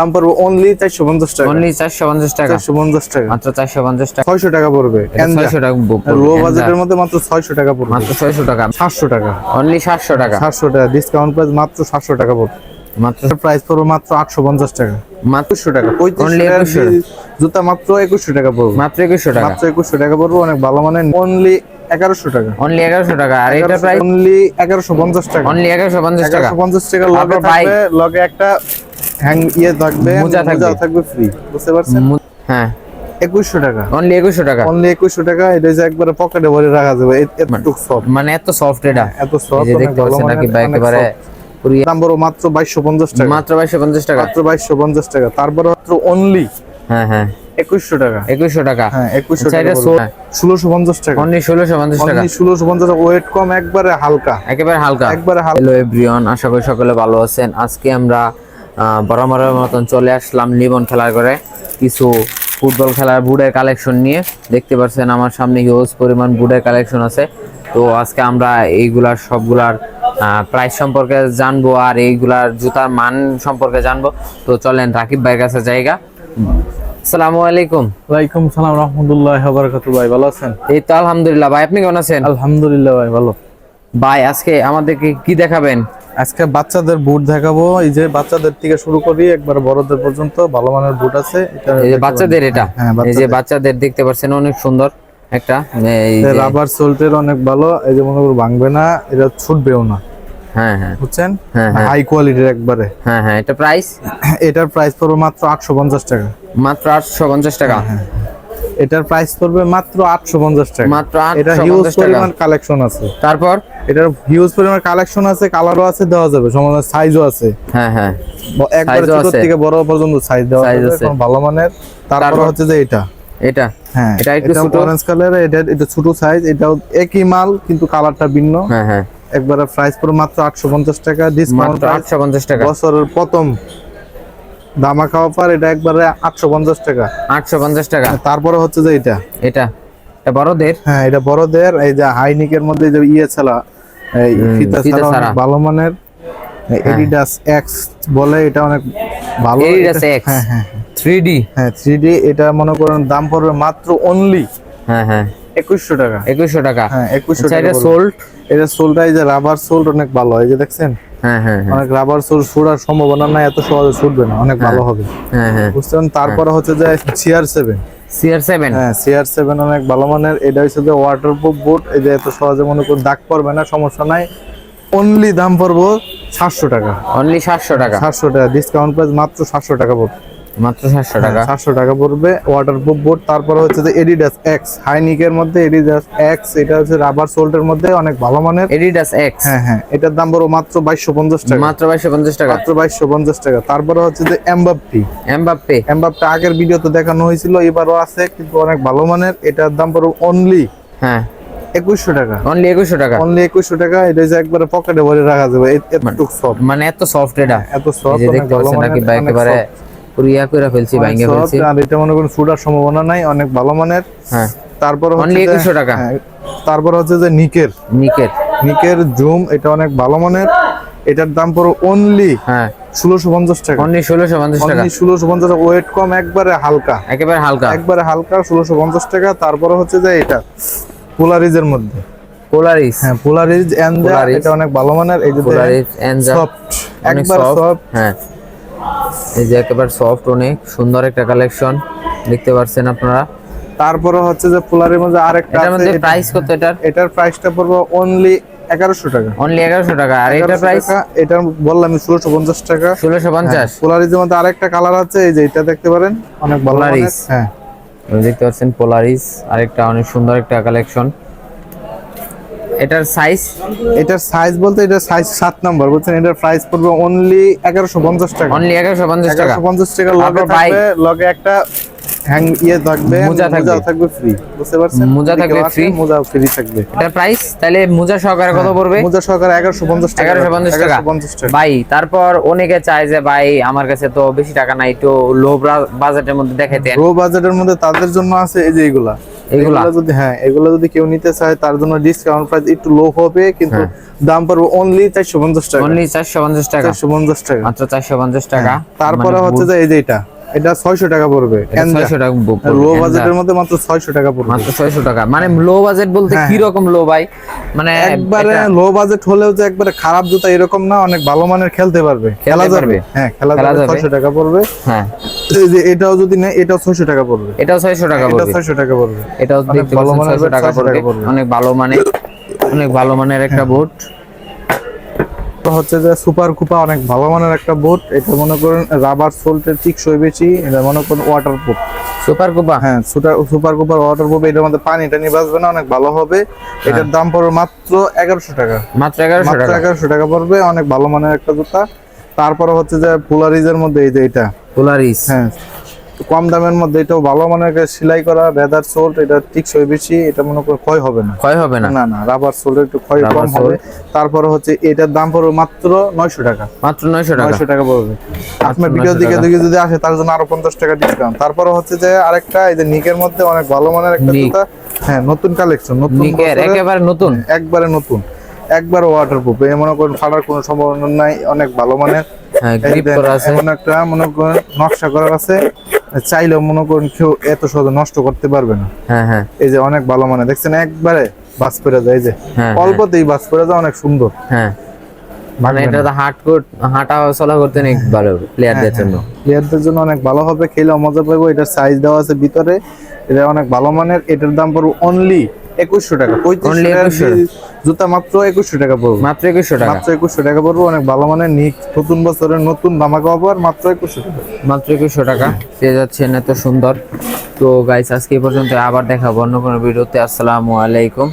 দাম পড়বে অনলি চারশো পঞ্চাশ টাকা। অনলি চারশো পঞ্চাশ টাকা। চারশো পঞ্চাশ টাকা। মাত্র চারশো পঞ্চাশ টাকা। ছয়শো টাকা পড়বে। ছয়শো টাকা লো বাজেটের মধ্যে মাত্র ছয়শো টাকা পড়বে। মাত্র ছয়শো টাকা। সাতশো টাকা। অনলি সাতশো টাকা। সাতশো টাকা। ডিসকাউন্ট প্রাইস মাত্র সাতশো টাকা পড়বে। মাত্র প্রাইস পড়বে মাত্র আটশো পঞ্চাশ টাকা। মাত্র টাকা। পঁয়ত্রিশশো Only টাকার 2100 যে জুতা মাত্র একুশশো টাকা পড়বে। মাত্র একুশশো টাকা। মাত্র একুশশো টাকা পড়বে। অনেক ভালো মানে অনলি এগারোশো টাকা। অনলি এগারোশো টাকা। আর এটা প্রাইস অনলি এগারোশো পঞ্চাশ টাকা। অনলি এগারোশো পঞ্চাশ টাকা। পঞ্চাশ টাকা লগে থাকবে। লগে একটা হ্যাং ইয়ে থাকবে মোজা থাকবে। থাকবে ফ্রি বুঝতে পারছেন? হ্যাঁ। একুশশো টাকা। অনলি একুশশো টাকা। অনলি একুশশো টাকা এটা যে একবারে পকেটে ভরে রাখা যাবে এতটুক সব মানে এত সফট এটা। এত এই সব যে দেখতে পাচ্ছেন নাকি একেবারে মাত্র বাইশশো পঞ্চাশ টাকা। মাত্র বাইশশো পঞ্চাশ টাকা। মাত্র বাইশশো পঞ্চাশ টাকা। তারপরে মাত্র অনলি হ্যাঁ হ্যাঁ। একুশশো টাকা। একুশশো টাকা। হ্যাঁ একুশশো আচ্ছা, টাকা ষোলোশো পঞ্চাশ টাকা। অনলি ষোলোশো পঞ্চাশ টাকা। ষোলোশো পঞ্চাশ ওয়েট কম একবারে হালকা। একেবারে হালকা। একবারে হালকা। হ্যালো এভরিওয়ান আশা করি সকলে ভালো আছেন। আজকে আমরা বরাবরের মতন চলে আসলাম লিবন খেলার করে কিছু ফুটবল খেলার বুটের কালেকশন নিয়ে। দেখতে পাচ্ছেন আমার সামনে হিউজ পরিমাণ বুটের কালেকশন আছে। তো আজকে আমরা এইগুলার সবগুলার প্রাইস সম্পর্কে জানব আর এইগুলার জুতার মান সম্পর্কে জানব। তো চলেন রাকিব ভাইয়ের কাছে জায়গা। আসসালামু আলাইকুম। ওয়ালাইকুম সালাম রহমতুল্লাহ বারাকাতু ভাই ভালো আছেন? এই তো আলহামদুলিল্লাহ। ভাই আপনি কেমন আছেন? আলহামদুলিল্লাহ ভাই ভালো। ভাই আজকে আমাদেরকে কি দেখাবেন? আজকে বাচ্চাদের বুট দেখাবো। এই যে বাচ্চাদের থেকে শুরু করি একবার বড়দের পর্যন্ত ভালো মানের বুট আছে। এটা এই যে বাচ্চাদের এটা? হ্যাঁ এই যে বাচ্চাদের। দেখতে পাচ্ছেন অনেক সুন্দর একটা এই যে- রাবার সোল্টের অনেক ভালো এই যে মনে করো ভাঙবে না এটা ছুটবেও না। হ্যাঁ হ্যাঁ। বুঝছেন? হ্যাঁ, হ্যাঁ। হাই কোয়ালিটির একবারে। হ্যাঁ হ্যাঁ এটা প্রাইস এটার প্রাইস পড়বে মাত্র আটশো পঞ্চাশ টাকা। মাত্র আটশো পঞ্চাশ টাকা। হ্যাঁ, এটার প্রাইস পড়বে মাত্র আটশো পঞ্চাশ টাকা। মাত্র এটা হিউজ পরিমাণ কালেকশন আছে। তারপর? এটার হিউজ পরিমাণ কালেকশন আছে কালারও আছে দেওয়া যাবে। সমানের সাইজও আছে। হ্যাঁ হ্যাঁ। একবারে ছোট থেকে বড় পর্যন্ত সাইজ দেওয়া আছে। এখন ভালো মানের। তারপর? হচ্ছে যে এটা। এটা? হ্যাঁ এটা একটু ছোট। অরেঞ্জ কালার এটা এটা ছোট সাইজ এটাও একই মাল কিন্তু কালারটা ভিন্ন। হ্যাঁ হ্যাঁ। একবারে প্রাইস পড়ে মাত্র আটশো পঞ্চাশ টাকা ডিসকাউন্ট মাত্র আটশো পঞ্চাশ টাকা। বছরের প্রথম। দামাকা অফার এটা একবারে আটশো পঞ্চাশ টাকা। আটশো পঞ্চাশ টাকা। তারপরে হচ্ছে যে এটা। এটা? এটা বড়দের? হ্যাঁ এটা বড়দের এই যে হাইনিকের মধ্যে যে ইয়ে ছাড়া এই ফিতা ছাড়া ভালো মানের এডিডাস এক্স বলে এটা অনেক ভালো। এটা- X। হ্যাঁ হ্যাঁ থ্রি ডি হ্যাঁ ডি এটা মনে করেন দাম পড়বে মাত্র অনলি হ্যাঁ হ্যাঁ। একুশশো টাকা। একুশশো টাকা। হ্যাঁ একুশশো আচ্ছা টাকা এটা। সোল্ড এটা সোলটা এই যে রাবার সোল্ট অনেক ভালো এই যে দেখছেন? হ্যাঁ হ্যাঁ হ্যাঁ অনেক রাবার সুর সম্ভাবনা নাই এত সহজে ছুটবে না অনেক ভালো হবে। বুঝতে পারেন তারপরে হচ্ছে যে সিআর সেভেন সিআর সেভেন হ্যাঁ সিআর সেভেন অনেক ভালো মানের। এটা হচ্ছে যে ওয়াটার প্রুফ বুট এই যে এত সহজে মনে করুন দাগ পড়বে না সমস্যা নাই। অনলি দাম পড়ব সাতশো টাকা। অনলি সাতশো টাকা? সাতশো টাকা ডিসকাউন্ট প্রাইস মাত্র সাতশো টাকা পড়বে। মাত্র সাতশো টাকা। সাতশো টাকা পড়বে ওয়াটার প্রুফ বুট তারপরে হচ্ছে যে এডিডাস এক্স হাইনিকের মধ্যে এডিডাস এক্স এটা হচ্ছে রাবার সোল্টের মধ্যে অনেক ভালো মানের। এডিডাস এক্স হ্যাঁ হ্যাঁ এটার দাম মাত্র বাইশশো পঞ্চাশ টাকা। মাত্র বাইশশো পঞ্চাশ টাকা? মাত্র বাইশশো পঞ্চাশ টাকা। তারপরে হচ্ছে যে এমবাপ্পি এমবাপ্পে এমবাপ্পি আগের ভিডিওতে দেখানো হয়েছিল এবারও আছে কিন্তু অনেক ভালো মানের। এটার দাম পড়বে অনলি হ্যাঁ। একুশশো টাকা। অনলি একুশশো টাকা? অনলি একুশশো টাকা এটা যে একবারে পকেটে ভরে রাখা যাবে মানে এত সফট এটা? এত সফট দেখতে পাচ্ছেন নাকি পুরিয়া করে ফেলছি ভাঙ্গে ফেলছি। আর এটা মনে করুন ফুটার সম্ভাবনা নাই অনেক ভালো মানের। হ্যাঁ। তারপর Only 2100 টাকা। তারপর হচ্ছে যে নিকের নিকেট নিকের জুম এটা অনেক ভালো মানের। এটার দাম পড়ো অনলি হ্যাঁ। ষোলোশো পঞ্চাশ টাকা। অনলি ষোলোশো পঞ্চাশ টাকা। ষোলোশো পঞ্চাশ ওয়েট কম একবারে হালকা। একেবারে হালকা। একবারে হালকা ষোলোশো পঞ্চাশ টাকা। তারপরে হচ্ছে যে এটা পোলারিজের মধ্যে। পোলারিস হ্যাঁ পোলারিজ এন্ডা Polaris। এটা অনেক ভালো মানের। এই যে পোলারিস এনজা সফট একবার সফট হ্যাঁ। এই যে একেবারে সফট অনেক সুন্দর একটা কালেকশন দেখতে পাচ্ছেন আপনারা। তারপরে হচ্ছে যে পোলারির মধ্যে আরেকটা এটার মধ্যে প্রাইস কত এটার? এটার প্রাইসটা পড়বে অনলি এগারোশো টাকা। অনলি টাকা। আর 1100 প্রাইস এটা বললাম আমি ষোলোশো পঞ্চাশ টাকা। ষোলোশো পঞ্চাশ? পোলারিজের মধ্যে আরেকটা কালার আছে এই যে এটা দেখতে পারেন অনেক ভালো হ্যাঁ। দেখতে পাচ্ছেন পোলারিস আরেকটা অনেক সুন্দর একটা কালেকশন এটার সাইজ এটার সাইজ বলতে এটা সাইজ সাত নাম্বার বুঝছেন? এটার প্রাইস পড়বে অনলি এগারোশো পঞ্চাশ টাকা। অনলি এগারোশো পঞ্চাশ টাকা। এগারোশো পঞ্চাশ টাকা লগে থাকবে লগে একটা হ্যাং ইয়ে থাকবে মোজা থাকবে। থাকবে ফ্রি বুঝতে পারছেন? মোজা থাকবে free। মোজা ফ্রি থাকবে। এটার প্রাইস তাহলে মোজা সহকারে কত পড়বে? মোজা সহকারে এগারোশো পঞ্চাশ টাকা। এগারোশো পঞ্চাশ টাকা। 1150 টাকা। ভাই তারপর অনেকে চায় যে ভাই আমার কাছে তো বেশি টাকা নাই তো লো বাজেটের মধ্যে দেখাইতেন লো বাজেটের মধ্যে তাদের জন্য আছে এই যে এগুলা? এগুলা? যদি হ্যাঁ এগুলো যদি কেউ নিতে চায় তার জন্য ডিসকাউন্ট প্রাইস একটু লো হবে কিন্তু হ্যাঁ। দাম পড়বে অনলি চারশো পঞ্চাশ টাকা। অনলি মাত্র পঞ্চাশ টাকা। তারপরে হচ্ছে যে এই যে এটা টাকা পড়বে ছয়শো টাকা লো বাজেটের মধ্যে মাত্র ছয়শো টাকা পড়বে। মাত্র ছয়শো টাকা। মানে লো বাজেট বলতে হ্যাঁ, কি রকম লো ভাই? মানে একবারে লো বাজেট হলেও যে একবারে খারাপ জুতা এরকম না অনেক ভালো মানের খেলতে পারবে। খেলা যাবে। হ্যাঁ খেলা যাবে যাবে। ছয়শো টাকা পড়বে। হ্যাঁ। এই যে এটাও যদি নেয় এটাও ছয়শো টাকা পড়বে। এটাও ছয়শো টাকা এটা পড়বে। ছয়শো টাকা পড়বে। এটাও দেখতে ভালো মানের টাকা 600 পড়বে। টাকা পড়বে। অনেক ভালো মানে অনেক ভালো মানের একটা বুট তো হচ্ছে যে সুপার কুপা অনেক ভালো মানের একটা বোট এটা মনে করেন রাবার সোল্টের টিকসই বেশি এটা মনে করেন ওয়াটার প্রুফ সুপার কুপা হ্যাঁ super super cooper waterproof এটার মধ্যে পানি টানি বাঁচবে না অনেক ভালো হবে। এটার দাম পড়বে মাত্র এগারোশো টাকা। মাত্র এগারোশো মাত্র টাকা? এগারোশো টাকা পড়বে অনেক ভালো মানের একটা জুতা। তারপরে হচ্ছে যে পোলারিজের মধ্যে এই যে এটা। পোলারিস হ্যাঁ। কম দামের মধ্যে এটাও ভালো মানের সেলাই করা লেদার সোল্ট এটা টিকসই বেশি এটা মনে ক্ষয় হবে না। ক্ষয় হবে না? না না রাবার সোল্ট একটু ক্ষয় কম হবে। তারপরে হচ্ছে এটার দাম পড়বে মাত্র নয়শো টাকা। মাত্র নয়শো টাকা। নয়শো টাকা পড়বে। আপনার ভিডিও দিকে দিকে যদি আসে তার জন্য আরও পঞ্চাশ টাকা ডিসকাউন্ট তারপরে হচ্ছে যে আরেকটা এই যে নিকের মধ্যে অনেক ভালো মানের একটা জুতা। হ্যাঁ নতুন কালেকশন নতুন নিকের একেবারে নতুন। একবারে নতুন। একবার ওয়াটার প্রুফ এই মনে করেন ফাটার কোনো সম্ভাবনা নাই অনেক ভালো মানের। গ্রিপ করা আছে। এমন একটা মনে করেন নকশা করা আছে। চাইলেও মনে করেন কেউ এত সহজে নষ্ট করতে পারবে না। হ্যাঁ হ্যাঁ। এই যে অনেক ভালো মানে দেখছেন একবারে বাস করে যায় এই যে। হ্যাঁ, অল্পতেই বাস করে যায় অনেক সুন্দর। হ্যাঁ। মানে এটা তো হাট চলা করতে অনেক ভালো প্লেয়ারদের জন্য। প্লেয়ারদের জন্য অনেক ভালো হবে খেলে মজা পাবো এটার সাইজ দেওয়া আছে ভিতরে। এটা অনেক ভালো মানের এটার দাম পড়বে অনলি একুশশো টাকা। পঁয়ত্রিশশো Only টাকা 2100 দিয়ে জুতা মাত্র একুশশো টাকা পড়বে। মাত্র একুশশো টাকা। মাত্র একুশশো টাকা পড়বে অনেক ভালো মানে নিক নতুন বছরের নতুন ধামাকা অফার মাত্র একুশশো টাকা। মাত্র একুশশো টাকা। পেয়ে যাচ্ছেন এত সুন্দর। তো গাইস আজকে পর্যন্ত আবার দেখাবো অন্য কোনো ভিডিওতে। আসসালামু আলাইকুম।